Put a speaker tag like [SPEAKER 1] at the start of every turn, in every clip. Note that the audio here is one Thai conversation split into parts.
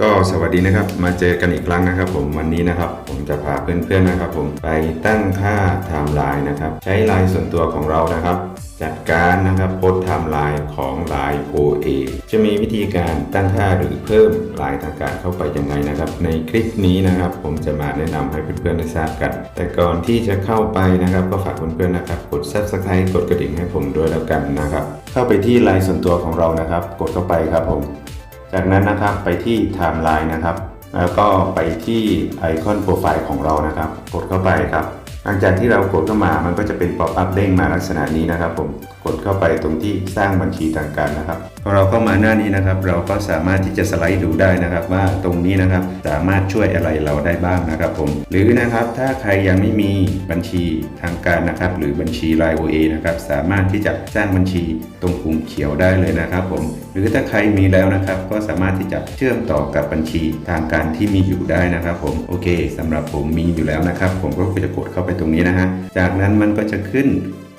[SPEAKER 1] ก็สวัสดีนะครับมาเจอกันอีกครั้งนะครับ ผมวันนี้นะครับ ผมจะพาเพื่อนๆนะครับ ผมไปตั้งค่าไทม์ไลน์นะครับ ใช้ไลน์ส่วนตัวของเรานะครับ จัดการนะครับโพสไทม์ไลน์ของไลน์ OA จะมีวิธีการตั้งค่าหรือเพิ่มไลน์ทางการเข้าไปยังไงนะครับ ในคลิปนี้นะครับ ผมจะมาแนะนำให้เพื่อนๆได้ทราบกัน แต่ก่อนที่จะเข้าไปนะครับ ก็ฝากเพื่อนๆนะครับ กด subscribe กดกระดิ่งให้ผมด้วยแล้วกันนะครับ เข้าไปที่ไลน์ส่วนตัวของเรานะครับ กดเข้าไปครับผม จากนั้นนะครับไปที่ Timeline นะครับ แล้วก็ไปที่ไอคอนโปรไฟล์ของเรานะครับ กดเข้าไปครับ หลังจากที่เรากดเข้ามามันก็จะเป็นป๊อปอัพเด้งมาลักษณะนี้นะครับผมกดเข้าไปตรงที่สร้างบัญชีทางการนะครับพอเราเข้ามาหน้านี้นะครับ เราก็สามารถที่จะสไลด์ดูได้นะครับว่าตรงนี้นะครับสามารถช่วยอะไรเราได้บ้างนะครับผมหรือนะครับถ้าใครยังไม่มีบัญชีทางการนะครับ หรือบัญชี Line OA นะครับสามารถที่จะสร้างบัญชีตรงปุ่มเขียวได้เลยนะครับผมหรือถ้าใครมีแล้วนะครับ ก็สามารถที่จะเชื่อมต่อกับบัญชีทางการที่มีอยู่ได้นะครับ ผมโอเคสำหรับผมมีอยู่แล้วนะครับ ผมก็จะกดเข้าไปตรงนี้นะฮะ จากนั้นมันก็จะขึ้น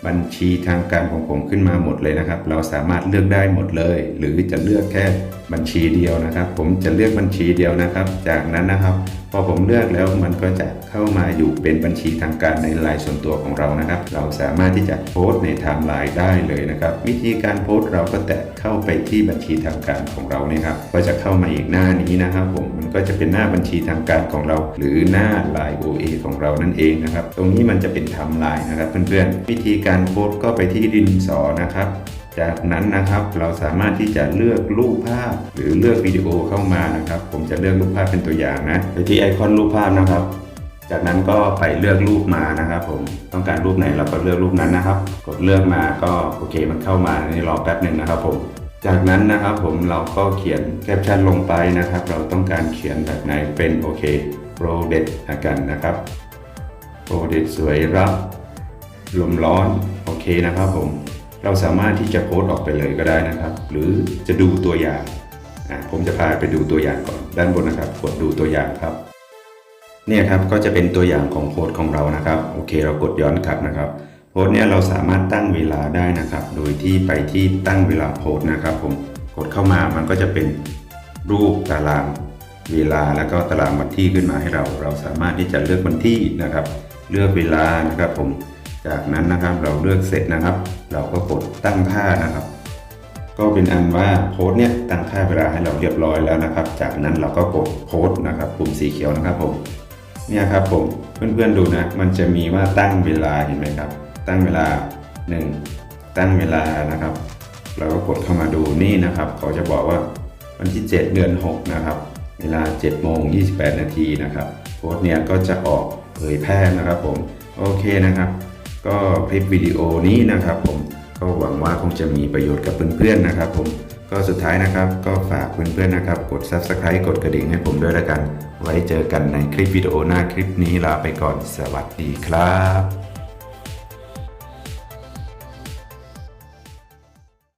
[SPEAKER 1] บัญชีทางการของผมขึ้นมาหมดเลยนะครับ เราสามารถเลือกได้หมดเลย หรือจะเลือกแค่บัญชีเดียวนะครับ ผมจะเลือกบัญชีเดียวนะครับ จากนั้นนะครับ พอผมเลือกแล้วมันก็จะเข้ามาอยู่เป็นบัญชีทางการในไลน์ส่วนตัวของเรานะครับ เราสามารถที่จะโพสต์ในไทม์ไลน์ได้เลยนะครับ วิธีการโพสต์เราก็แตะเข้าไปที่บัญชีทางการของเราเนี่ยครับก็จะเข้ามาอีกหน้านี้นะครับผมมันก็จะเป็นหน้าบัญชีทางการของเรา หรือหน้าไลน์ OA ของเรานั่นเองนะครับ ตรงนี้มันจะเป็นไทม์ไลน์นะครับเพื่อนๆวิธีการโพสต์ก็ไปที่ดินสอนะครับ จากนั้นนะครับเราสามารถที่จะเลือกรูปภาพ หรือเลือกวิดีโอเข้ามานะครับ ผมจะเลือกรูปภาพเป็นตัวอย่างนะไปที่ไอคอนรูปภาพนะครับ จากนั้นก็ไปเลือกรูปมานะครับ ผมต้องการรูปไหนเราก็เลือกรูปนั้นนะครับ กดเลือกมาก็โอเคมันเข้ามานี่รอแป๊บหนึ่งนะครับ ผมจากนั้นนะครับผมเราก็เขียนแคปชั่นลงไปนะครับ เราต้องการเขียนแบบไหนเป็นโอเคโปรเด็ดกันนะครับโปรเด็ดสวยรับลมร้อนโอเคนะครับผม เราสามารถที่จะโพสต์ออกไปเลยก็ได้นะครับ หรือจะดูตัวอย่างผมจะพาไปดูตัวอย่างก่อนด้านบนนะครับ กดดูตัวอย่างครับ เนี่ยครับก็จะเป็นตัวอย่างของโพสต์ของเรานะครับ โอเค เรากดย้อนกลับนะครับ โพสต์เนี่ยเราสามารถตั้งเวลาได้นะครับ โดยที่ไปที่ตั้งเวลาโพสต์นะครับ ผมกดเข้ามามันก็จะเป็นรูปตารางเวลาแล้วก็ตารางวันที่ขึ้นมาให้เรา เราสามารถที่จะเลือกวันที่นะครับ เลือกเวลานะครับผม จากนั้นนะครับเราเลือกเสร็จนะครับ เราก็กดตั้งค่านะครับ ก็เป็นอันว่าโพสเนี่ยตั้งค่าเวลาให้เราเรียบร้อยแล้วนะครับ จากนั้นเราก็กดโพสนะครับปุ่มสีเขียวนะครับผมเนี่ยครับผมเพื่อนๆดูนะมันจะมีว่าตั้งเวลาเห็นไหมครับ ตั้งเวลา 1 ตั้งเวลานะครับ เราก็กดเข้ามาดูนี่นะครับ เขาจะบอกว่าวันที่ 7 เดือน 6 นะครับ เวลา7โมง28 นาทีนะครับโพสเนี่ยก็จะออกเผยแพร่นะครับผมโอเคนะครับ ก็คลิปวิดีโอนี้นะครับผมก็หวังว่าคงจะมีประโยชน์กับเพื่อนๆนะครับผมก็สุดท้ายนะครับ ก็ฝากเพื่อนๆนะครับ กด subscribe กดกระดิ่งให้ผมด้วยละกัน ไว้เจอกันในคลิปวิดีโอหน้าคลิปนี้ลาไปก่อนสวัสดีครับ